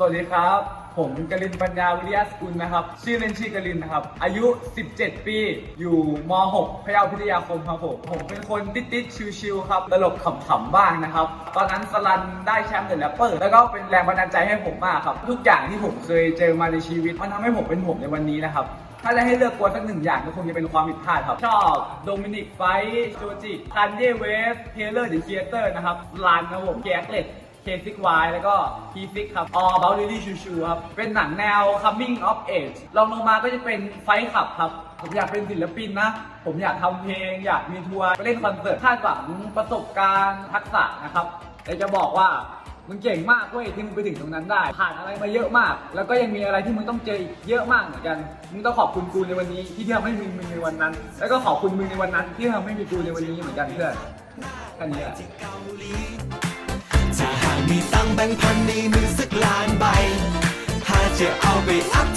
สวัสดีครับ ผมกลินปัญญาวิทยาสกุลนะครับ ชื่อเล่นชื่อกลินนะครับ อายุ 17 ปี อยู่ม .6 พยาพิทยาคมครับผมผมเป็นคนติดติดๆชิวๆครับ ตลกขำๆบ้างนะครับ ตอนนั้นสลันได้แชมป์เดอะแรปเปอร์แล้วก็เป็นแรงบันดาลใจให้ผมมากครับ ทุกอย่างที่ผมเคยเจอมาในชีวิต มันทำให้ผมเป็นผมในวันนี้นะครับถ้าจะให้เลือกกวนสักหนึ่งอย่างก็คงจะเป็นความผิดพลาดครับ ชอบโดมินิกไฟโจจิคันเยเวฟเทเลอร์เดอะครีเอเตอร์นะครับลันนะผมแก๊กเล็ต k 6 y แล้วก็ P6 ครับ All About Lily Shoo Shoo ครับ เป็นหนังแนว Coming of Age ลองลงมาก็จะเป็นไฟขับครับ ผมอยากเป็นศิลปินนะ ผมอยากทำเพลง อยากมีทัวร์ไปเล่นคอนเสิร์ตคาดหวังประสบการณ์ทักษะนะครับแต่จะบอกว่ามึงเก่งมากเว้ยที่มึงไปถึงตรงนั้นได้ ผ่านอะไรมาเยอะมาก แล้วก็ยังมีอะไรที่มึงต้องเจออีกเยอะมากเหมือนกัน มึงต้องขอบคุณกูในวันนี้ที่ทำให้มึงมีในวันนั้น แล้วก็ขอบคุณมึงในวันนั้นที่ทำให้มีกูในวันนี้เหมือนกันเพื่อนแค่นี้แหละ ถ้าหากมีตังแบงค์พันในมือสักล้านใบหาจะเอาไปอัพ